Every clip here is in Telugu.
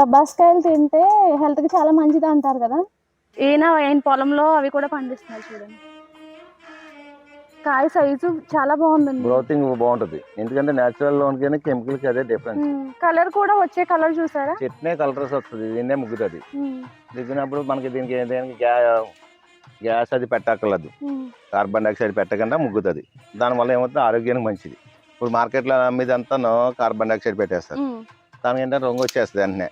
బొబ్బాస్కాయలు తింటే హెల్త్కి చాలా మంచిది అంటారు కదా? ఈయన ఆయన పొలంలో అవి కూడా పండిస్తున్నారు చూడండి. కాయ సైజు చాలా బాగుందండి. గ్రోతింగ్ బాగుంటది. ఎందుకంటే నేచురల్ లోనికి కెమికల్కి అదే డిఫరెన్స్ కలర్ కూడా వచ్చే కలర్ చూసారా? చెట్నే కలర్స్ వస్తుంది దీన్నే ముగ్గుతుంది. ఉమ్, దిగినప్పుడు మనకి దీనికి దేనికి గ్యా- గ్యాస్ అది పెట్టక్కర్లేదు. ఉమ్, కార్బన్ డైఆక్సైడ్ పెట్టకుండా ముగ్గుతుంది. దానివల్ల ఏమవుతుంది? ఆరోగ్యానికి మంచిది. ఇప్పుడు మార్కెట్లో అమ్మేదంతా కార్బన్ డైఆక్సైడ్ పెట్టేస్తారు. ఉమ్. దానికి ఏంటంటే రంగు వచ్చేస్తుంది వెంటనే.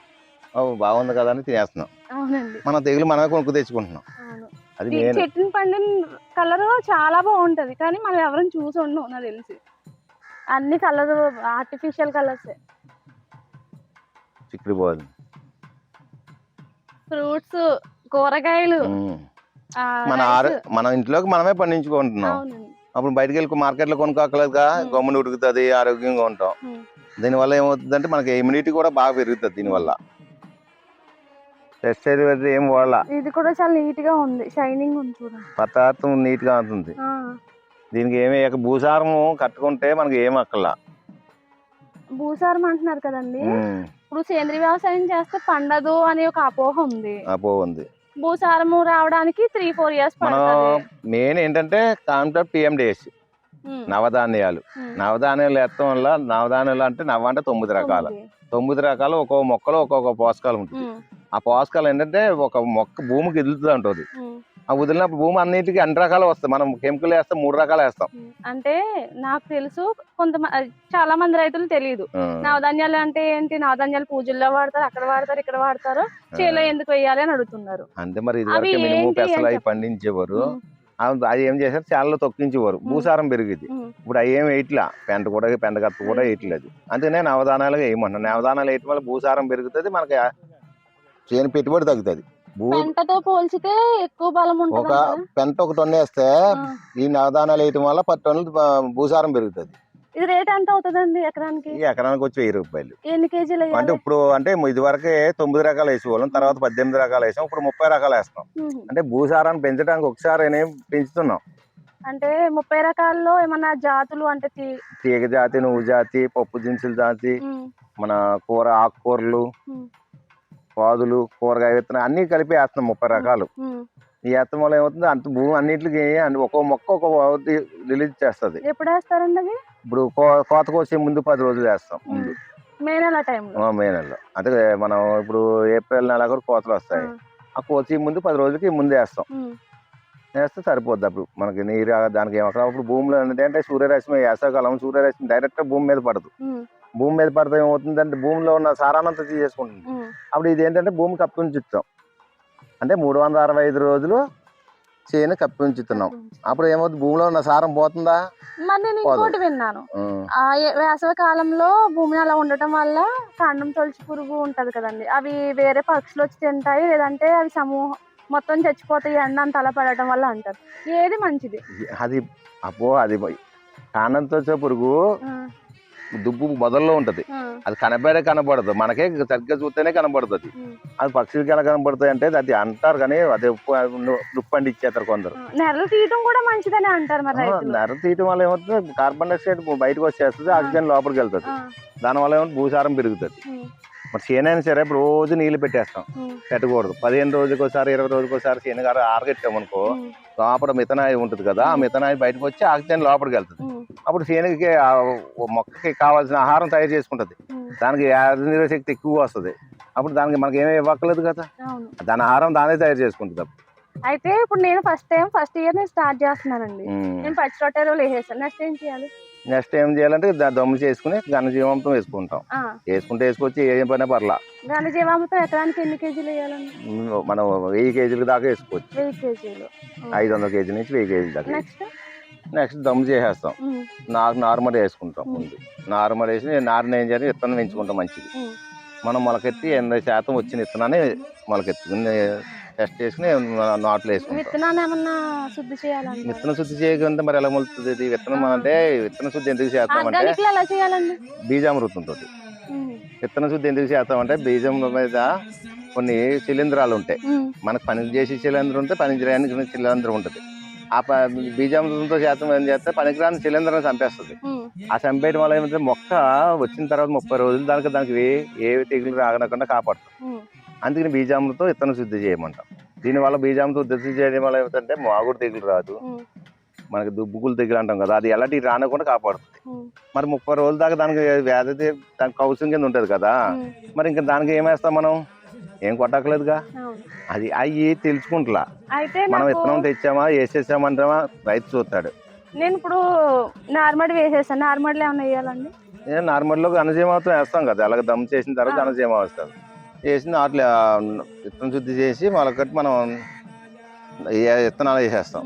బాగుంది కదా అని తినేస్తున్నాం. అవునండి. మన తెగులు మనమే కొనుక్కు తెచ్చుకుంటున్నాం. అది నేను చెట్టుని పండిన కలర్ చాలా బాగుంటది కానీ మనం ఎవరైనా చూసి ఉండవు నాకు తెలిసి. అన్ని కలర్ ఆర్టిఫిషియల్ కలర్స్ చిక్కుడు పోదు ఫ్రూట్స్ కూరగాయలు మన. ఆరో మన ఇంట్లోకి మనమే పండించుకుంటున్నాం. అప్పుడు బయటకు వెళ్ళి మార్కెట్లో కొనుక్కోకలేదుగా. గమ్మున ఉడుకుతుంది ఆరోగ్యంగా ఉంటాం. దీనివల్ల ఏమవుతుందంటే మనకి ఇమ్యూనిటీ కూడా బాగా పెరుగుతుంది దీనివల్ల. పెస్టిసైడ్ అయితే ఏం వాడాల. ఇది కూడా చాలా నీట్గా ఉంది. షైనింగ్ ఉంది చూడండి. పదార్థం నీట్గా ఉంటుంది దీనికి ఏమి భూసారం కట్టుకుంటే మనకి ఏం అక్కల భూసారం అంటున్నారు కదండి. ఇప్పుడు సేంద్రీయ వ్యవసాయం చేస్తే పండదు అనే ఒక అపోహ ఉంది. అపో ఉంది. భూసారము రావడానికి త్రీ ఫోర్ ఇయర్స్ మనం మెయిన్ ఏంటంటే కాన్సెప్ట్ పిఎండిఎస్. నవధాన్యాలు. నవధాన్యాలు ఎత్తడం వల్ల నవధాన్యాలు అంటే నవ అంటే తొమ్మిది రకాలు. తొమ్మిది. రకాలు ఒక్కొక్క మొక్కలో ఒక్కొక్క పోషకాలు ఉంటుంది. ఆ పోషకాలు ఏంటంటే ఒక మొక్క భూమికి ఎదులుతూ ఉంటుంది ఆ వదిలినప్పుడు భూమి అన్నిటికీ అన్ని రకాలు వస్తాయి. మనం కెమికల్ వేస్తాం మూడు రకాలు వేస్తాం. అంటే నాకు తెలుసు కొంతమంది చాలా మంది రైతులు తెలియదు నవధాన్యాలు అంటే ఏంటి? నవధాన్యాలు పూజల్లో వాడతారు అక్కడ వాడతారు ఇక్కడ వాడతారు. చేలో ఎందుకు వేయాలి అని అడుగుతున్నారు. అంటే మరి ఇది మినుము పెసలు అవి. పండించేవారు. అది ఏం చేశారు? చాలా తొక్కించేవారు. భూసారం పెరిగింది ఇప్పుడు అవి ఏం వేయట్లా? పెంట కూడా పెంట కత్త కూడా వేయట్లేదు. అందుకనే నవధానాలు వేయమంటాను నవధానాలు వేయటం వల్ల భూసారం పెరుగుతుంది మనకి చేను పెట్టుబడి తగ్గుతుంది. పెంటతో పోల్చితే ఎక్కువ బలం ఒక ఉంటుంది పెంట ఒక టన్ను వేస్తే ఈ నవధానాలు వేయటం వల్ల పది టన్నులు భూసారం పెరుగుతుంది. ఇది రేట్ ఎంత అవుతుందండి ఎకరానికి? ఎకరానికి వచ్చి వెయ్యి రూపాయలు. ఎన్ని కేజీలు అంటే ఇప్పుడు అంటే ఇది వరకే తొమ్మిది రకాలు వేసేవాళ్ళం తర్వాత పద్దెనిమిది రకాలు వేసాం ఇప్పుడు ముప్పై రకాలు వేస్తాం. అంటే భూసారాన్ని పెంచడానికి ఒకసారి పెంచుతున్నాం. అంటే ముప్పై రకాల్లో ఏమన్నా జాతులు అంటే తీగ జాతి నువ్వు జాతి పప్పు దినుసుల జాతి మన కూర ఆకుకూరలు పాదులు కూరగాయ విత్తనం అన్ని కలిపి వేస్తున్నాం ముప్పై రకాలు. ఈ వేస్తాం వల్ల ఏమవుతుంది? అంత భూమి అన్నిటికి అన్ని- ఒక్కో మొక్క ఒక రిలీజ్ చేస్తుంది. ఎప్పుడు వేస్తారండి ఇప్పుడు కో- కోత కోసే ముందు పది రోజులు వేస్తాం ముందు. మే నెల టైంలో. ఆ, మే నెలలో. అంటే మనం ఇప్పుడు ఏప్రిల్ నెల కూడా కోతలు వస్తాయి. ఆ కోసి ముందు పది రోజులకి ముందు వేస్తాం. వేస్తే సరిపోద్ది అప్పుడు. మనకి నీరు దానికి ఏం అక్కడ అప్పుడు భూమిలో ఏంటంటే సూర్యరశ్మి వేసవకాలం సూర్యరశ్మి డైరెక్ట్ భూమి మీద పడదు. భూమి మీద పడితే ఏమవుతుందంటే భూమిలో ఉన్న సారానంతా తీసేసుకుంటుంది. అప్పుడు ఇది ఏంటంటే భూమి కప్పి ఉంచుతాం అంటే మూడు వందల అరవై ఐదు రోజులు చేను కప్పి ఉంచుతున్నాం అప్పుడు ఏమవుతుంది? భూమిలో ఉన్న సారం పోతుందా? మరి నేను. ఇంకోటి విన్నాను. ఆ. వేసవి కాలంలో భూమి అలా ఉండటం వల్ల కాండం తొలచి పురుగు ఉంటది కదండి. అవి వేరే పక్షులు వచ్చి తింటాయి లేదంటే అవి సమూహం మొత్తం చచ్చిపోతాయి ఎండ అంత అలా పడటం వల్ల అంటారు. ఏది మంచిది? అది అపో అది కానంతో వచ్చే పురుగు దుబ్బు మొదల్లో ఉంటది. అది కనబడే కనబడదు మనకే సరిగ్గా చూస్తేనే కనబడుతుంది. అది పక్షులకి ఎలా కనబడుతుంది అంటే అది అంటారు కానీ అది దుప్పండి ఇచ్చేస్తారు కొందరు. ఆ, నెరలు తీయటం కూడా మంచిదని అంటారు తీయటం వల్ల ఏమవుతుంది? కార్బన్ డైఆక్సైడ్ బయటకు వచ్చేస్తుంది ఆక్సిజన్ లోపలికి వెళ్తుంది. దానివల్ల ఏమవుతుంది? భూసారం పెరుగుతుంది. మరి చేనైనా సరే ఇప్పుడు రోజు నీళ్ళు పెట్టేస్తాం. పెట్టకూడదు. పదిహేను రోజులకి ఒకసారి ఇరవై రోజులకి ఒకసారి శనిగారు ఆరగెట్టామనుకో ఉం, లోపల మిథనాయి ఉంటుంది కదా ఆ మిథనాయి బయటకు వచ్చి ఆక్సిజన్ లోపలికి వెళ్తుంది. అప్పుడు ఆ మొక్కకి కావాల్సిన ఆహారం తయారు చేసుకుంటది. దానికి వ్యాధి శక్తి ఎక్కువ వస్తుంది. అప్పుడు దానికి మనకి ఏమీ ఇవ్వక్కర్లేదు కదా. దాని ఆహారం దానే తయారు చేసుకుంటుంది అప్పుడు. అయితే ఇప్పుడు నేను ఫస్ట్ టైం ఫస్ట్ ఇయర్ నేను స్టార్ట్ చేస్తున్నానండి. నేను పచ్చి రొట్టెలు వేసేసాను నెక్స్ట్ ఏం చేయాలి? నెక్స్ట్ ఏం చేయాలంటే దా- దమ్ము చేసుకుని ఘనజీవంతం వేసుకుంటాం. వేసుకుంటే వేసుకొచ్చి ఏం పైన పర్లా. ఘనజీవామృతం ఎకరానికి ఎన్ని కేజీలు వేయాలండి? మనం వెయ్యి కేజీల దాకా వేసుకోవచ్చు. వెయ్యి కేజీలు. ఐదు వందల కేజీ నుంచి వెయ్యి కేజీల దాకా నెక్స్ట్? నెక్స్ట్ దమ్ము చేసేస్తాం. నాకు నార్మల్ వేసుకుంటాం. ముందు. నార్మల్ వేసి నారుని ఏం చేయాలి? విత్తనం పెంచుకుంటాం మంచిది. మనం మొలకెత్తి ఎనభై శాతం వచ్చిన విత్తనాన్ని మొలకెత్తుకుని టెస్ట్ చేసుకుని నాట్లు వేసుకుంటాం. విత్తనాన్ని ఏమన్నా శుద్ధి చేయాలండి? విత్తన శుద్ధి చేయకుండా మరి ఎలా మొలుతుంది ఇది? విత్తనం అంటే విత్తన శుద్ధి ఎందుకు చేస్తామంటే ఎలా చేయాలండి? బీజామృతం తోటి విత్తన శుద్ధి ఎందుకు చేస్తామంటే బీజం మీద కొన్ని శిలీంధ్రాలు ఉంటాయి. మనకు పని చేసే శిలీంధ్రం ఉంటే పని చేయడానికి శిలీంధ్రం ఉంటుంది. ఆ బీజామృతంతో శాతం ఏం చేస్తే పనికిరాని శిలీంధ్రం చంపేస్తుంది. ఆ చంపేయడం వల్ల ఏమంటే మొక్క వచ్చిన తర్వాత ముప్పై రోజులు దానికి దానికి ఏ- తెగులు రాగనకుండా కాపాడుతుంది. అందుకని బీజామృతం విత్తనం శుద్ధి చేయమంటాం. దీనివల్ల బీజామృతం శుద్ధి చేయడం వల్ల ఏమిటంటే మాగుడు తెగులు రాదు. మనకి దుబ్బుకులు తెగులు అంటాం కదా అది ఎలాంటి రానకుండా కాపాడుతుంది. మరి ముప్పై రోజుల దాకా దానికి వ్యాధి దానికి కౌసం కింద ఉంటుంది కదా. మరి ఇంకా దానికి ఏం వేస్తాం మనం? ఏం కొట్టక్కలేదుగా అవును. అది అవి తెలుసుకుంటలా. మనం విత్తనం తెచ్చామా వేసేసామంటామా రైతు చూస్తాడు. నేను ఇప్పుడు నార్మల్ వేసేసాను. నార్మల్ ఏమైనా వేయాలండి? నార్మల్లో ఘనజీమావతం వేస్తాం కదా అలాగే దమ్ చేసిన తర్వాత ఆ. ఘనజీమా వస్తుంది వేసి నాట్లు ఆ, విత్తనం శుద్ధి చేసి మొలకట్టి మనం విత్తనాలు వేసేస్తాం.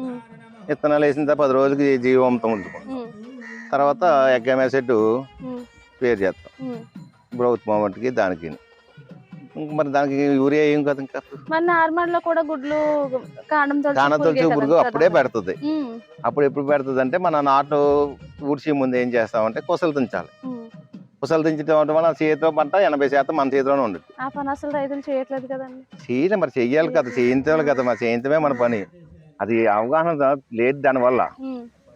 విత్తనాలు వేసిన తర్వాత పది రోజులకి జీవామృతం ఉంచుకుంటాం తర్వాత ఎగ్గమేసెట్ ఉమ్, స్పేర్ చేస్తాం. గ్రోత్ మూమెంట్కి దానికి ఇంక మరి దానికి యూరియా ఏం కదా ఇంకా. మరి నార్మల్లో కూడా గుడ్లు కాండం తొలిచి కదా. అప్పుడే పెడుతుంది. అప్పుడు ఎప్పుడు పెడుతుంది అంటే మన నాటు ఊడ్చి ముందు ఏం చేస్తామంటే కుసలు తుంచాలి. ఉమ్. కుసలు తుంచడం వల్ల చేతిలో పంట ఎనభై శాతం మన చేతిలోనే ఉండదు. ఆ పని అసలు రైతులు చేయట్లేదు కదండి. చేయలే మరి చెయ్యాలి కదా చేయించాలి కదా మరి చేయించమే మన పని. అది అవగాహన లేదు దానివల్ల.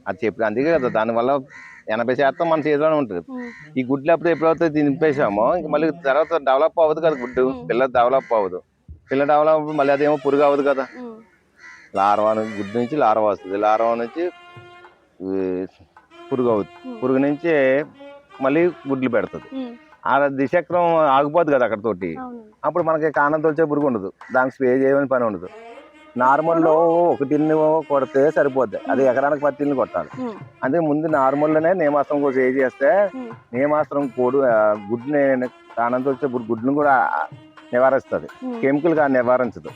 అది చెప్పి అందుకే కదా దానివల్ల ఎనభై శాతం మన చేతిలోనే ఉంటుంది. ఈ గుడ్లు ఎప్పుడు ఎప్పుడైతే దింపేసామో ఇంక మళ్ళీ తర్వాత డెవలప్ అవ్వదు కదా గుడ్డు. పిల్ల డెవలప్ అవ్వదు. పిల్ల డెవలప్ మళ్ళీ అదేమో పురుగు అవ్వదు కదా. లార్వా గుడ్డు నుంచి లార్వా వస్తుంది. లార్వా నుంచి పురుగు అవుతుంది పురుగు నుంచి మళ్ళీ గుడ్లు పెడుతుంది. ఆ దిశక్రం ఆగిపోద్ది కదా అక్కడ తోటి అప్పుడు మనకి కానం తోల్చే పురుగు ఉండదు. దానికి స్ప్రే చేయని పని ఉండదు. నార్మల్లో ఒక టిన్ను కొడితే సరిపోద్ది. అది ఎకరానికి పది టిన్ను కొట్టాలి. అందుకే ముందు నార్మల్లోనే నేమాస్త్రం కూడా స్ప్రే చేస్తే ఉమ్, నేమాస్త్రం కోడు ఆ, గుడ్డుని కానం తోల్చే పురుగు గుడ్డును కూడా నివారిస్తుంది. కెమికల్గా నివారించదు.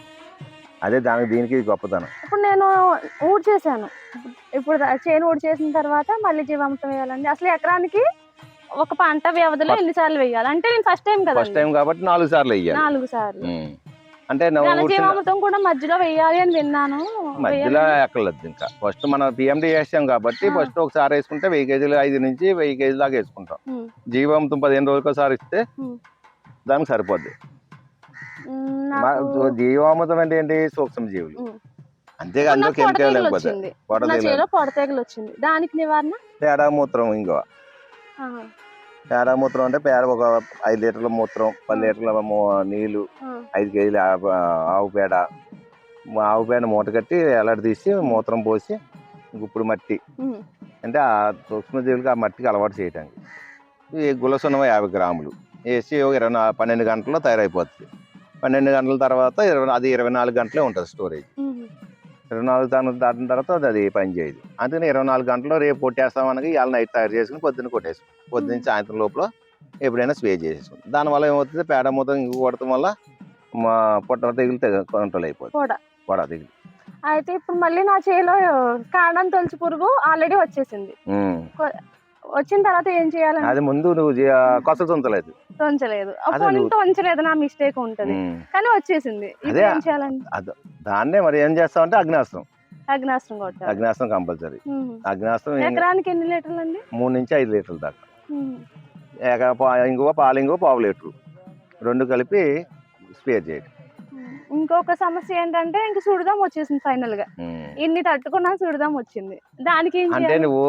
అదే దానికి దీనికి గొప్పతనం. ఇప్పుడు నేను ఊడ్ చేశాను ఇప్పుడు చేను ఊడ్ చేసిన తర్వాత మళ్ళీ జీవామృతం వేయాలండి. అసలు ఎకరానికి ఒక పంట వ్యవధిలో ఎన్నిసార్లు వేయాలి? అంటే నేను ఫస్ట్ టైం కదా ఫస్ట్ టైం కాబట్టి నాలుగు సార్లు వెయ్యాలి నాలుగు సార్లు. అంటే జీవామృతం కూడా మధ్యలో వేయాలి అని విన్నాను. మధ్యలో ఎక్కర్లేదు ఇంకా. ఫస్ట్ మనం పిఎండి వేసాం కాబట్టి. ఫస్ట్ ఒకసారి వేసుకుంటే వెయ్యి కేజీలు ఐదు నుంచి వెయ్యి కేజీల దాకా వేసుకుంటాం. జీవామృతం పదిహేను రోజులకు ఒకసారి ఇస్తే. దానికి సరిపోద్ది. జీవామృతం అంటే ఏంటి? సూక్ష్మ జీవులు. ఇప్పుడు అందులో కెమికల్ లేకపోతే వచ్చింది. పొడ తెగలు. దానికి నివారణ? పేడ మూత్రం ఇంకో. పేడ మూత్రం అంటే పేడ ఒక ఐదు లీటర్ల మూత్రం పది లీటర్ల మూ- నీళ్ళు ఐదు కేజీల ఆవు పేడ. ఆవు పేడ మూట కట్టి ఎలాడి తీసి మూత్రం పోసి ఇప్పుడు మట్టి. అంటే ఆ సూక్ష్మజీవులకి ఆ మట్టికి అలవాటు చేయడానికి ఈ గులసున్నమ యాభై గ్రాములు. వేసి ఇరవై నాలుగు పన్నెండు గంటల్లో తయారైపోతుంది పన్నెండు గంటల తర్వాత ఇరవై అది ఇరవై నాలుగు గంటలే ఉంటుంది స్టోరేజ్. ఇరవై నాలుగు గంటలు దాటిన తర్వాత అది అది పని చేయదు. అందుకని ఇరవై నాలుగు గంటలు రేపు కొట్టేస్తామనగా ఇవాళ నైట్ తయారు చేసుకుని పొద్దున్న కొట్టేసుకో పొద్దున్న సాయంత్రం లోపల ఎప్పుడైనా స్ప్రే చేసేసుకుంటాం. దానివల్ల ఏమవుతుంది? పేడ మొత్తం ఇంక కొడటం వల్ల మా పొట్ట తెగులు కంట్రోల్ అయిపోతుంది. పొడ. తెగులు. అయితే ఇప్పుడు మళ్ళీ నా చేలో కాండం తొలిచి పురుగు ఆల్రెడీ వచ్చేసింది. వచ్చిన తర్వాత ఏం చేయాలండి అది ముందు నువ్వు కొసలు తుంచలేదు. తొంచలేదు. అదే తొంచలేదు నా మిస్టేక్ ఉంటది. కానీ వచ్చేసింది. అదే. ఏం చేయాలండి దాన్నే మరి ఏం చేస్తామంటే అగ్నాస్త్రం. అగ్నాస్త్రం కొట్టాలి. అగ్నాస్త్రం కంపల్సరీ. అగ్నాస్త్రం ఎకరానికి ఎన్ని లీటర్లు అండి మూడు నుంచి ఐదు లీటర్ల దాకా. ఇంగువ పాలింగువ పావు లీటరు. రెండు కలిపి స్పేర్ చేయడం. ఇంకొక సమస్య ఏంటంటే ఇంక సుడిదాం వచ్చేసింది ఫైనల్గా. ఇన్ని తట్టుకున్నా సుడిదాం వచ్చింది. దానికి అంటే నువ్వు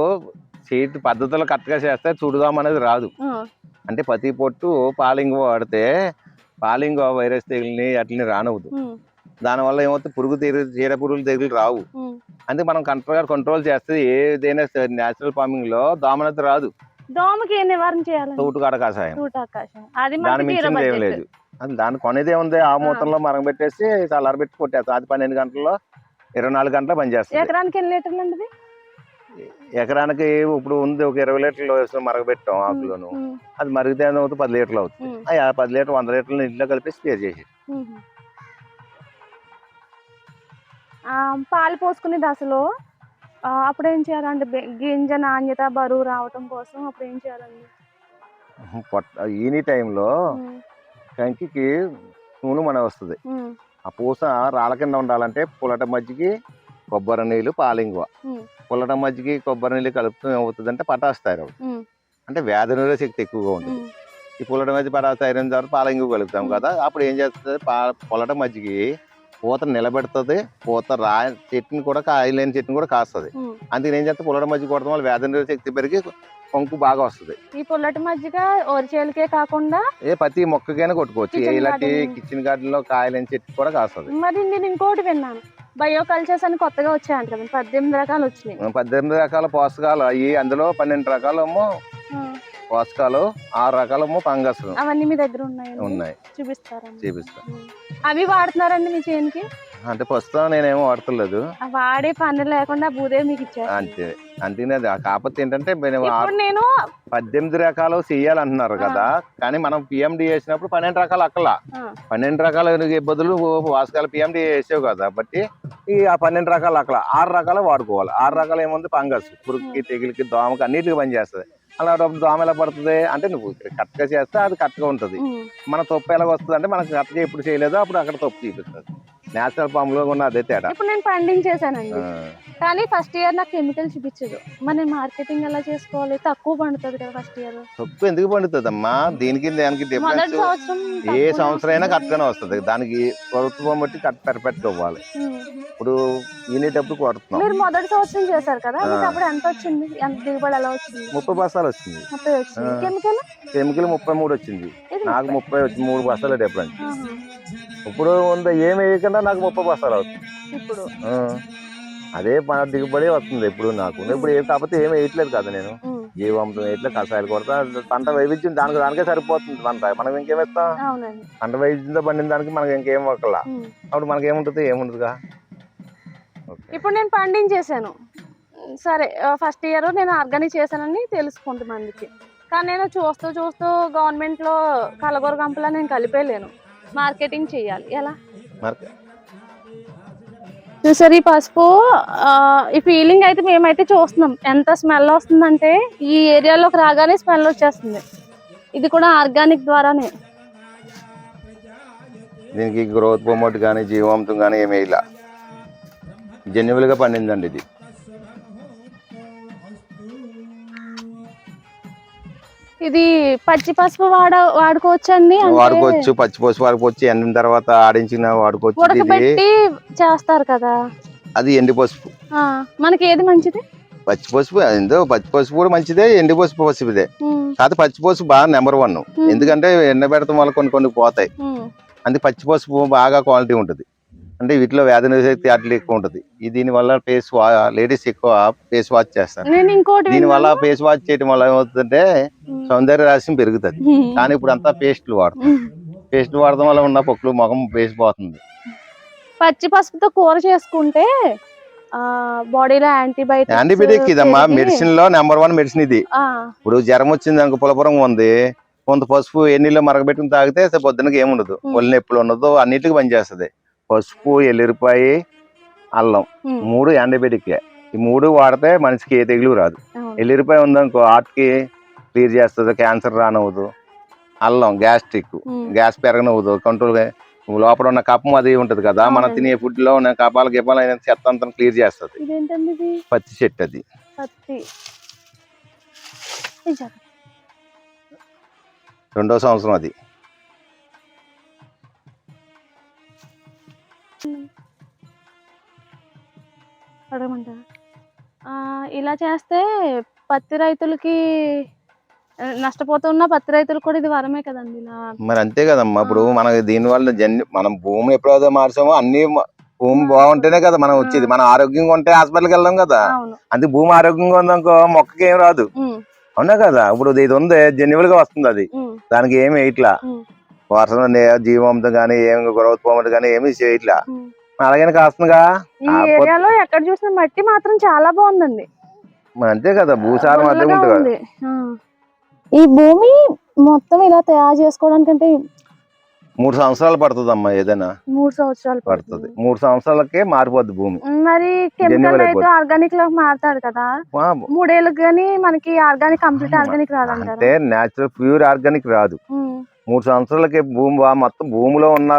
సీట్ పద్ధతులు కరెక్ట్గా చేస్తే చూడదాం అనేది రాదు. అంటే ప్రతి పొట్టు పాలింగువ వాడితే పాలింగువ వైరస్ తెగుల్ని అట్లని రానవద్దు ఉమ్. దానివల్ల ఏమవుతుంది? పురుగు తెగులు చీడ పురుగులు తెగులు రావు. అందుకే మనం కంట్రోల్ కంట్రోల్ చేస్తే ఏదైనా న్యాచురల్ ఫార్మింగ్లో దోమనత రాదు. దోమకి ఏం నివారణ తోటుకాడ కషాయం దాని మించింది ఏం లేదు. అది దాని కొనేదే ఉంది. ఆ మూతంలో మనం పెట్టేసి చల్లారబెట్టి కొట్టేస్తాం. అది పన్నెండు గంటల్లో ఇరవై నాలుగు గంటలు పనిచేస్తుంది. ఎకరానికి ఎన్ని లీటర్లు? ఎకరానికి ఇప్పుడు ఉంది ఒక ఇరవై లీటర్లు వేసుకొని మరగబెట్టాం ఆకులోను. అది మరిగితే అవుతుంది పది లీటర్లు అవుతుంది. ఆ పది లీటర్ వంద లీటర్లు ఇంట్లో కలిపి స్పేర్ చేసి పాలు పోసుకునే దశలో అప్పుడు ఏం చేయాలండి బె- గింజ నాణ్యత బరువు రావటం కోసం అప్పుడు ఏం చేయాలండి ఈని టైంలో. కంకికి నూనె మన వస్తుంది. ఆ పూస రాళ్ళ కింద ఉండాలంటే పులట మజ్జికి కొబ్బరి నీళ్ళు పాలింగువ ఉమ్. పులట మజ్జికి కొబ్బరి నీళ్ళు కలుపుతూ ఏమవుతుంది అంటే పటాస్ తయారవుతుంది ఉమ్. అంటే వ్యాధి నిరోధక శక్తి ఎక్కువగా ఉంటుంది. ఈ పులట మధ్య పటాస్ తయారైన తర్వాత పాలింగు కలుపుతాం. కదా అప్పుడు ఏం చేస్తుంది పా మజ్జికి పూత నిలబెడుతుంది పూత రా చెట్టుని కూడా కాయ లేని చెట్టుని కూడా కాస్తుంది. అందుకని ఏం చేస్తే పుల్లడి మధ్య కొడతాం వల్ల వ్యాధి నిరోధక శక్తి పెరిగి కొంకు బాగా వస్తుంది. ఈ పుల్లటి మజ్జిగ ఓరిచేలకే కాకుండా ఏ ప్రతి మొక్కకైనా కొట్టుకోవచ్చు. ఇలాంటి. Kitchen garden. లో కాయలేని చెట్టు కూడా కాస్తుంది. మరి నేను ఇంకోటి విన్నాను. బయో కల్చర్స్ అని కొత్తగా వచ్చాయంట కదా పద్దెనిమిది రకాలు వచ్చినాయి. పద్దెనిమిది రకాల పోషకాలు. అవి అందులో పన్నెండు రకాలేమో పోషకాలు ఆరు రకాలేమో ఫంగస్ అవన్నీ మీ దగ్గర ఉన్నాయి ఉన్నాయి. చూపిస్తారా? చూపిస్తా. అవి వాడుతున్నారండి మీ చేనుకి? అంటే ప్రస్తుతం నేనేమో వాడతలేదు. వాడే పని లేకుండా భూదేవి మీకు ఇచ్చారు. అంతే అంతేనే అది. కాకపోతే ఏంటంటే మేము ఆ ఇప్పుడు నేను పద్దెనిమిది రకాలు చెయ్యాలంటున్నారు కదా. కానీ మనం పిఎండి చేసినప్పుడు పన్నెండు రకాలు అక్కల. ఆ, పన్నెండు రకాల బదులు వాసకాలు పిఎండి చేసావు కదా. బట్టి ఈ ఆ పన్నెండు రకాలు అక్కల. ఆరు రకాలు వాడుకోవాలి. ఆరు రకాలు ఏముంది? ఫంగస్. పురుగుకి తెగిలికి దోమకి అన్నిటికి పనిచేస్తుంది అలాంటప్పుడు దోమ ఎలా పడుతుంది? అంటే నువ్వు కరెక్ట్గా చేస్తే అది కరెక్ట్గా ఉంటుంది. ఉమ్. మన తప్పు ఎలా వస్తుంది అంటే మనకు కరెక్ట్గా ఎప్పుడు చేయలేదో అప్పుడు అక్కడ తప్పు చూపిస్తుంది నేచురల్ ఫామ్లో ఉన్న అదే తేడా. ఇప్పుడు నేను పండించేసానండి. కానీ ఫస్ట్ ఇయర్ నాకు కెమికల్ చూపించదు. మరి నేను మార్కెటింగ్ ఎలా చేసుకోవాలి? తక్కువ పండుతుంది కదా ఫస్ట్ ఇయర్. తప్పు ఎందుకు పండుతుందమ్మా? దీనికి దానికి మొదటి డిఫరెన్స్ ఏ సంవత్సరం అయినా వస్తుంది. కరెక్ట్గానే వస్తుంది. దానికి ప్రభుత్వం బట్టి కరెక్ట్ పర్ఫెక్ట్ ఇవ్వాలి. ఇప్పుడు ఈనేటప్పుడు కొడుతున్నాం. మీరు మొదటి సంవత్సరం చేశారు కదా. మీకు అప్పుడు ఎంత వచ్చింది? ఎంత దిగుబడి ఎలా వచ్చింది? ముప్పై బస్తాలు వచ్చింది. ముప్పై వచ్చింది. కెమికల్? కెమికల్ ముప్పై మూడు వచ్చింది. నాకు ముప్పై. మూడు బస్తాలు ఆహా. ఇప్పుడు ఉందా ఏం వేయకుండా నాకు ముప్పై బస్తాలు అవుతుంది ఇప్పుడు. అదే మన దిగుబడి వస్తుంది ఇప్పుడు నాకు. ఇప్పుడు ఏం కాకపోతే ఏం వేయట్లేదు కదా నేను. జీవంతం వేయట్లేదు కషాయాలు కొడతా పంట వైవిధ్యం దానికి దానికే సరిపోతుంది పంట. మనం ఇంకేం వేస్తాం అవునండి. పంట వైవిధ్యంతో పండిన దానికి మనకి ఇంకేం ఒక్కలా. ఉమ్. అప్పుడు మనకి ఏముంటుంది ఏముండదుగా? ఓకే. ఇప్పుడు నేను పండించేసాను సరే ఫస్ట్ ఇయర్ నేను ఆర్గానిక్ చేశానని తెలుసు కొంతమందికి కానీ నేను చూస్తూ చూస్తూ గవర్నమెంట్లో కలగూర గంపలా నేను కలిపేయలేను. మార్కెటింగ్ చేయాలి. ఎలా? చూసారు ఈ పసుపు? ఈ ఫీలింగ్ అయితే మేమైతే చూస్తున్నాం. ఎంత స్మెల్ వస్తుందంటే ఈ ఏరియాలోకి రాగానే స్మెల్ వచ్చేస్తుంది. ఇది కూడా ఆర్గానిక్ ద్వారానే. దీనికి గ్రోత్ ప్రమోట్ కానీ జీవాంతం కానీ ఏమీ ఇలా. జెన్యువల్గా పండిందండి ఇది. ఇది పచ్చి పసుపు వాడ వాడుకోవచ్చండి? వాడుకోవచ్చు పచ్చి పోసి వాడుకోవచ్చు ఎండిన తర్వాత ఆడించిన వాడుకోవచ్చు ఇది. చేస్తారు కదా? అది ఎండి పసుపు. మనకి ఏది మంచిది? పచ్చి పసుపు ఎందో పచ్చి పసుపు కూడా మంచిదే ఎండి పసుపు పసుపుదే. కాదు పచ్చి పసుపు బాగా నెంబర్ వన్. ఎందుకంటే ఎండ పెడతాం వల్ల కొన్ని కొన్ని పోతాయి. అందుకే పచ్చి పసుపు బాగా క్వాలిటీ ఉంటుంది. అంటే వీటిలో వ్యాధి నిరోధక అట్లా ఎక్కువ ఉంటుంది ఈ దీని వల్ల ఫేస్ లేడీస్ ఎక్కువ ఫేస్ వాష్ చేస్తారు. నేను ఇంకోటి దీని వల్ల విన్నాను. ఫేస్ వాష్ చేయడం వల్ల ఏమవుతుందంటే సౌందర్య రహస్యం పెరుగుతుంది. కానీ ఇప్పుడు అంతా పేస్ట్లు వాడతాం ఉమ్. పేస్ట్ వాడడం వల్ల ఉన్న పొక్కులు ముఖం పేస్ట్ పోతుంది. పచ్చి పసుపుతో కూర చేసుకుంటే బాడీలో యాంటీబయాటిక్స్ యాంటీబయాటిక్ ఇదమ్మా మెడిసిన్లో నెంబర్ వన్ మెడిసిన్ ఇది. ఇప్పుడు జ్వరం వచ్చింది అనుకో పులపురం ఉంది. కొంత పసుపు ఎన్నిలో మరగబెట్టుకుని తాగితే పొద్దునకి ఏముండదు. ఒళ్ళు నొప్పులు ఉండదు అన్నిటికీ పనిచేస్తుంది. పసుపు ఎల్లిరిపాయి అల్లం మూడు యాంటీబయాటిక్ ఈ మూడు వాడితే మనిషికి ఏ తెగులు రాదు. ఎల్లిరిపాయ ఉందనుకో హార్ట్కి క్లియర్ చేస్తుంది క్యాన్సర్ రానవదు అల్లం గ్యాస్ట్రిక్ గ్యాస్ పెరగనవదు కంట్రోల్ లోపల ఉన్న కప్పం అది ఉంటది కదా మనం. తినే ఫుడ్లో ఉన్న కపాల గిపాలు అయిన చెత్త అంతా క్లియర్ చేస్తుంది. పచ్చి చెట్టు అది. పత్తి. రెండో సంవత్సరం అది. ఇలా చేస్తే పత్తి రైతులకి నష్టపోతున్న పత్తి రైతులకు కూడా ఇది వరమే కదండి మరి అంతే కదమ్మా. ఇప్పుడు మనకి దీని వల్ల జన్యు మనం భూమిని ఎప్పుడైతే మార్చామో అన్ని భూమి బాగుంటేనే కదా మనం వచ్చేది. మనం ఆరోగ్యంగా ఉంటే హాస్పిటల్కి వెళ్దాం కదా. అందుకే భూమి ఆరోగ్యంగా ఉందనుకో మొక్కకి ఏం రాదు. అవునా కదా? ఇప్పుడు ఇది ఉంది జెన్యువల్గా వస్తుంది అది. దానికి ఏమి ఇట్లా. వర్షం జీవంతో కానీ ఏం గ్రోత్ పోమట్ కానీ ఏమి చేయట్లా. ఉమ్. అలాగనే కాస్తుందిగా? ఎక్కడ చూసిన మట్టి మాత్రం చాలా బాగుందండి. అంతే కదా భూసారం అదే ఉంటుంది. ఈ భూమి మొత్తం ఇలా తయారు చేసుకోవడానికంటే మూడు సంవత్సరాలు పడుతుంది అమ్మా ఏదైనా. మూడు సంవత్సరాలు పడుతుంది. మూడు సంవత్సరాలకే మారిపోద్ది భూమి. మరి కెమికల్ అయితే. ఆర్గానిక్లోకి మారుతాడు కదా. మూడేళ్ళకి కానీ మనకి ఆర్గానిక్ కంప్లీట్ ఆర్గానిక్ రాదంటారు? అంటే నేచురల్ ప్యూర్ ఆర్గానిక్ రాదు. మూడు సంవత్సరాలకి భూమి మొత్తం భూమిలో ఉన్న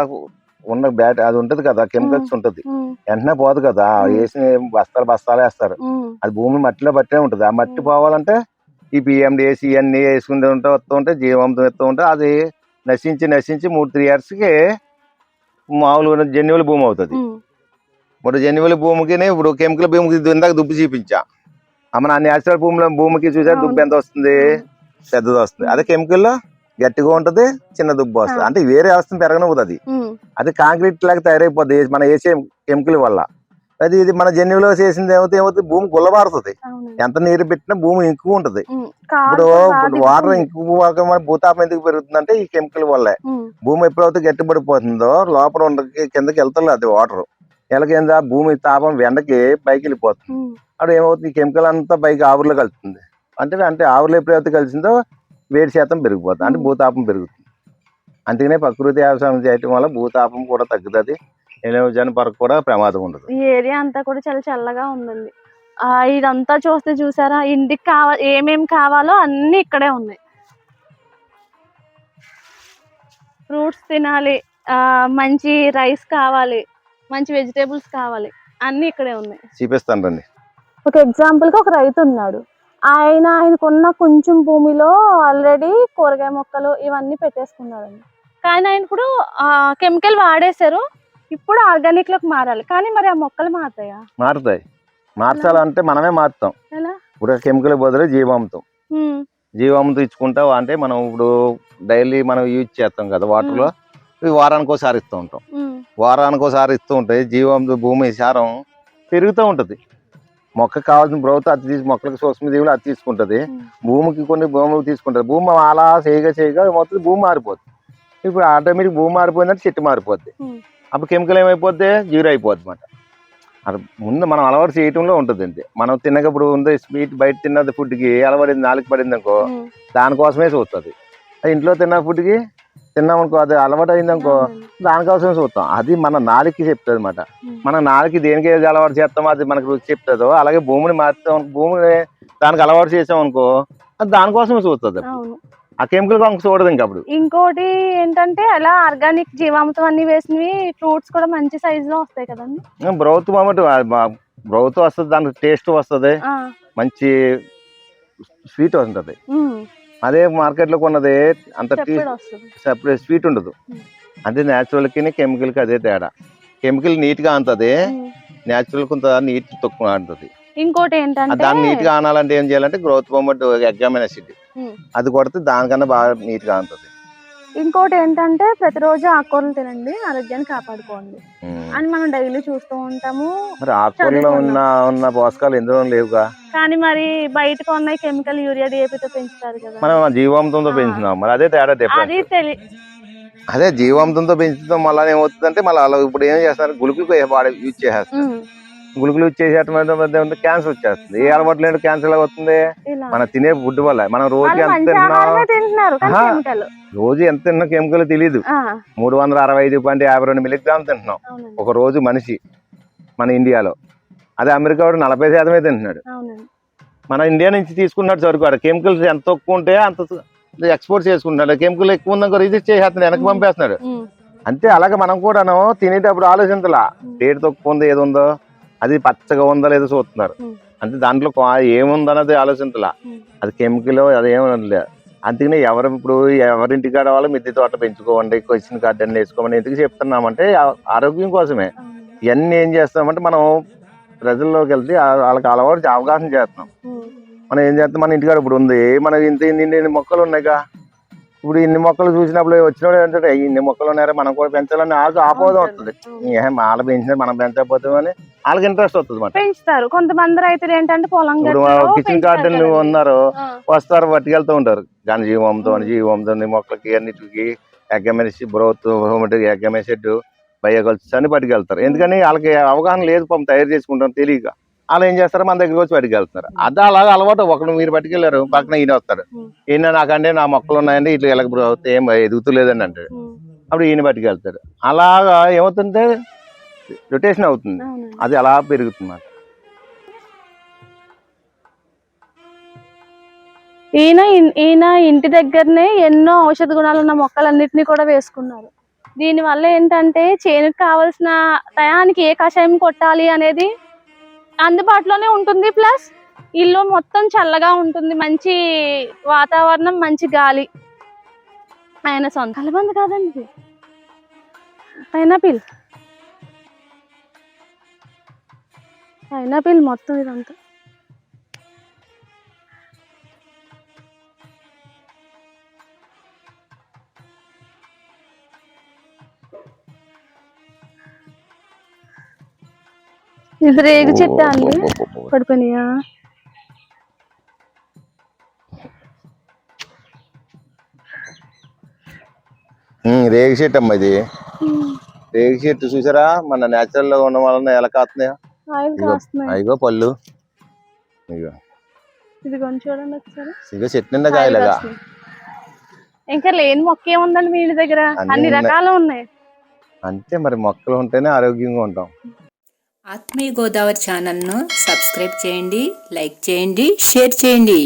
ఉన్న బ్యాట్ అది ఉంటది కదా కెమికల్స్ ఉంటది. వెంటనే పోదు కదా. వేసిన బస్తాలు బస్తాలు వేస్తారు. అది భూమి మట్టిలో పట్టే ఉంటది. ఆ మట్టి. పోవాలంటే ఈ పిఎండిఎస్ ఇవన్నీ వేసుకుంటూ ఉంటే వస్తూ ఉంటే జీవంతం ఎత్తూ ఉంటే అది నశించి నశించి మూడు త్రీ ఇయర్స్కి మామూలుగా జన్యువుల భూమి అవుతుంది. ఇప్పుడు జన్యువుల భూమికి ఇప్పుడు కెమికల్ భూమికి ఇది ఇందాక దుబ్బు చూపించా. మన నేచురల్ భూమిలో భూమికి చూసా దుబ్బు ఎంత వస్తుంది? పెద్దది వస్తుంది. అదే కెమికల్లో గట్టిగా ఉంటది చిన్న దుబ్బు వస్తుంది. అంటే వేరే అవస్థను పెరగనివ్వదు అది అది కాంక్రీట్ లాగా తయారైపోద్ది మన వేసే కెమికల్ వల్ల. అది ఇది మన జన్యువులో చేసింది ఏమవుతుంది ఏమవుతుంది? భూమి గుల్లబారుతుంది. ఎంత నీరు పెట్టినా భూమి ఇంకు ఉంటది. ఇప్పుడు వాటర్. ఇంకు భూతాపం ఎందుకు పెరుగుతుందంటే ఈ కెమికల్ వల్లే. భూమి ఎప్పుడైతే గట్టిపడిపోతుందో లోపల ఉండ కిందకి వెళ్తుంది అది వాటర్. ఎలాగైందా భూమి తాపం వెండకి పైకి వెళ్ళిపోతుంది. అప్పుడు ఏమవుతుంది? ఈ కెమికల్ అంతా పైకి ఆవుర్లో కలుస్తుంది అంటే అంటే ఆవుర్లో ఎప్పుడైతే కలిసిందో వేడి శాతం పెరిగిపోతుంది. అంటే. భూతాపం పెరుగుతుంది. అందుకనే ప్రకృతి వ్యవసాయం చేయటం వల్ల భూతాపం కూడా తగ్గుతుంది. ఎలవజన పరకు కూడా ప్రమాదం ఉండదు. ఈ ఏరియా అంతా కూడా చాలా చల్లగా ఉందండి. ఆ ఇదంతా చూస్తే చూసారా? ఇంటికి కావాలి ఏమేమి కావాలో అన్ని ఇక్కడే ఉన్నాయి. ఫ్రూట్స్ తినాలి. ఆ మంచి రైస్ కావాలి. మంచి వెజిటేబుల్స్ కావాలి. అన్ని ఇక్కడే ఉన్నాయి. చూపిస్తాను రండి. ఒక ఎగ్జాంపుల్కి ఒక రైతు ఉన్నాడు. ఆయన ఆయనకున్న కొంచెం భూమిలో ఆల్రెడీ కూరగాయ మొక్కలు ఇవన్నీ పెట్టేసుకున్నాడండి. కానీ ఆయన ఇప్పుడు కెమికల్ వాడేశారు. ఇప్పుడు ఆర్గానిక్లోకి మారాలి. కానీ మరి ఆ మొక్కలు మారుతాయా? మారుతాయి. మార్చాలంటే మనమే మారుతాం. ఎలా? ఇప్పుడు కెమికల్ బదులు జీవామృతం. జీవామృతం ఇచ్చుకుంటాం అంటే మనం ఇప్పుడు డైలీ మనం యూజ్ చేస్తాం కదా వాటర్లో. వారానికి ఒకసారి ఇస్తూ ఉంటాం. వారానికి ఒకసారి ఇస్తూ ఉంటాయి జీవామృతం భూమి సారం పెరుగుతూ ఉంటది. మొక్కకు కావాల్సిన బ్రౌత్ అది తీసి మొక్కలకు సూక్ష్మజీవులు అది తీసుకుంటది. భూమికి కొన్ని భూములు తీసుకుంటది. భూమి అలా చేయగా చేయగా మొత్తం భూమి మారిపోద్ది. ఇప్పుడు ఆటోమేటిక్ భూమి మారిపోయిందంటే చెట్టు మారిపోద్ది. అప్పుడు కెమికల్ ఏమైపోద్ది? జీరో అయిపోద్ది అనమాట అది ముందు మనం అలవాటు చేయటంలో ఉంటుంది అంతే. మనం తిన్నప్పుడు ఉంది స్వీట్ బయట తిన్నది ఫుడ్కి అలవాడింది నాలుగు పడింది అనుకో దానికోసమే చూస్తుంది ఇంట్లో తిన్న ఫుడ్కి తిన్నామనుకో అది అలవాటు అయింది అనుకో అవునండి. దానికోసమే చూస్తాం. అది మన నాలుగుకి చెప్తుంది అనమాట. మన నాలుగు దేనికి ఏది అలవాటు చేస్తామో అది మనకు రుచి చెప్తుందో అలాగే భూమిని మార్చాం భూమిని దానికి అలవాటు చేసాం అనుకో అది దానికోసమే చూస్తుంది ఆ కెమికల్ చూడదు ఇంక అప్పుడు. ఇంకోటి ఏంటంటే అలా ఆర్గానిక్ జీవామృతం అన్ని వేసినవి ఫ్రూట్స్ కూడా మంచి సైజ్లో వస్తాయి కదండి. బ్రౌత్ మొమెంట్ బ్రౌత్ వస్తుంది దానికి టేస్ట్ వస్తుంది. మంచి స్వీట్ ఉమ్, అదే మార్కెట్లో కొన్నది అంత వస్తుంది సెపరేట్ స్వీట్ ఉండదు ఉమ్. అదే న్యాచురల్కి కెమికల్కి అదే తేడా కెమికల్ నీట్గా అంతది. న్యాచురల్ కొంత నీట్ తక్కువ అంటది ఇంకోటి ఏంటంటే దాన్ని నీట్గా ఆనాలంటే ఏం చేయాలంటే గ్రోత్ మొమెంట్ ఎగ్జామిన్. అది కొడితే దానికన్నా బాగా నీట్గా ఉంటుంది ఇంకోటి ఏంటంటే ప్రతిరోజు ఆకుకూరలు తినండి ఆరోగ్యాన్ని కాపాడుకోండి. అని మనం డైలీ చూస్తూ ఉంటాము. మరి ఆకుకూరలో ఉన్న ఉన్న పోషకాలు ఎందులో లేవుగా? కానీ మరి బయట కొన్న కెమికల్ యూరియా డిఏపితో పెంచుతారు కదా. మనం జీవామృతంతో. పెంచుతున్నాం. మరి అదే తేడా అది తెలి అదే జీవామృతంతో పెంచుతాం మళ్ళీ ఏమవుతుందంటే మళ్ళీ ఇప్పుడు ఏం చేస్తారు? వాడి యూజ్ చేసేస్తారు. ఉమ్, గుళికలు చేసేయటం క్యాన్సర్ వచ్చేస్తుంది. ఏ అలవాటు లేని క్యాన్సర్ ఎలా వస్తుంది. మన తినే ఫుడ్ వల్ల. మనం రోజు ఎంత. కెమికల్. రోజు ఎంత తిన్నా కెమికల్ తెలియదు మూడు వందల అరవై ఐదు పాయింట్ యాభై రెండు మిలిగ్రామ్ తింటున్నాం. ఒక రోజు మనిషి మన ఇండియాలో. అదే అమెరికా వాడు నలభై శాతమే తింటున్నాడు. మన ఇండియా నుంచి తీసుకున్నట్టు సరుకు ఆడ. కెమికల్స్ ఎంత తక్కువ ఉంటే అంత ఎక్స్పోర్ట్ చేసుకుంటున్నాడు. కెమికల్ ఎక్కువ ఉందనుకో రిజిస్ట్ చేసేస్తున్నాడు. వెనక్కి. పంపేస్తున్నాడు. అంతే అలాగే మనం కూడాను తినేటప్పుడు ఆలోచించాలా. రేటు తక్కువ ఉంది ఏది ఉందో. అది పచ్చగా ఉందో లేదో చూస్తున్నారు. అంటే దాంట్లో ఏముందన్నది ఆలోచించాలా. అది కెమికల్ అదేం లేదు అందుకనే ఎవరు ఇప్పుడు ఎవరింటి కాడ వాళ్ళు మిద్దె తోట పెంచుకోండి క్వశ్చన్ గార్డెన్ వేసుకోమని ఎందుకు చెప్తున్నామంటే ఆరోగ్యం కోసమే. ఇవన్నీ ఏం చేస్తామంటే మనం ప్రజల్లోకి వెళ్తే వాళ్ళకి అలవాటు అవగాహన చేస్తున్నాం. మనం ఏం చేస్తాం మన ఇంటికాడ ఇప్పుడు ఉంది. మనకి ఇంత ఇన్ని ఇన్ని మొక్కలు ఉన్నాయిగా. ఇప్పుడు ఇన్ని మొక్కలు చూసినప్పుడు వచ్చినప్పుడు ఏంటంటే "అయ్య, ఇన్ని మొక్కలు ఉన్నారా మనం కూడా పెంచాలని ఆకు ఆపోదం వస్తుంది. ఏం వాళ్ళ పెంచినా మనం పెంచకపోతామని వాళ్ళకి ఇంట్రెస్ట్ వస్తుంది మాట. పెంచుతారు. కొంతమంది రైతులు ఏంటంటే పొలం కిచెన్ గార్డెన్. ఉన్నారు వస్తారు పట్టుకెళ్తూ ఉంటారు. కానీ జీవంతో మొక్కలకి అన్నిటికి ఎగ్గమెసి బ్రోత్ ఎగ్గమెసెడ్ బయోగల్స్ అని పట్టుకెళ్తారు. ఎందుకని వాళ్ళకి అవగాహన లేదు పాపం తయారు చేసుకుంటారు తెలియక. వాళ్ళు ఏం చేస్తారు మన దగ్గరికి వచ్చి పట్టుకెళ్తున్నారు. అదే అలాగే అలవాటు. ఒకరు మీరు పట్టుకెళ్ళారు పక్కన ఈయన వస్తాడు. ఉమ్. ఈయన నాకంటే నా మొక్కలు ఉన్నాయండి ఇట్లా ఇలా ఏం ఎదుగుతలేదని అంటాడు. అప్పుడు ఈయన పట్టుకెళ్తాడు. అలాగా ఏమవుతుంటే రొటేషన్ అవుతుంది. అది అలా పెరుగుతుంది. ఈయన ఈయన ఇంటి దగ్గరనే ఎన్నో ఔషధ గుణాలు ఉన్న మొక్కలన్నిటిని కూడా వేసుకున్నారు. దీని వల్ల ఏంటంటే చేనుకు కావాల్సిన టయానికి ఏ కషాయం కొట్టాలి అనేది అందుబాటులోనే ఉంటుంది. ప్లస్ ఇల్లు మొత్తం చల్లగా ఉంటుంది. మంచి వాతావరణం మంచి గాలి. ఆయన సొంత కలబంద కాదండి పైనాపిల్ పైనాపిల్ మొత్తం ఇదంతా. ఇది రేగు చెట్టా అండి? పడిపోయినాయా రేగి చెట్టు అమ్మ ఇది రేగి చెట్టు చూసారా? మన నేచురల్గా ఉన్న వలన ఎలా కాస్తున్నాయో అయ్యో పళ్ళు. ఇగో ఇది కొంచెం చూడండి ఒకసారి. ఇగో చెట్టు నిండా కాయలుగా. ఇంకా లేని మొక్క ఏముందండి మీ ఇంటి దగ్గర? అన్నీ. రకాలు ఉన్నాయి. అంతే మరి మొక్కలు ఉంటేనే ఆరోగ్యంగా ఉంటాం. ఆత్మీయ గోదావరి ఛానల్ను సబ్స్క్రైబ్ చేయండి లైక్ చేయండి షేర్ చేయండి.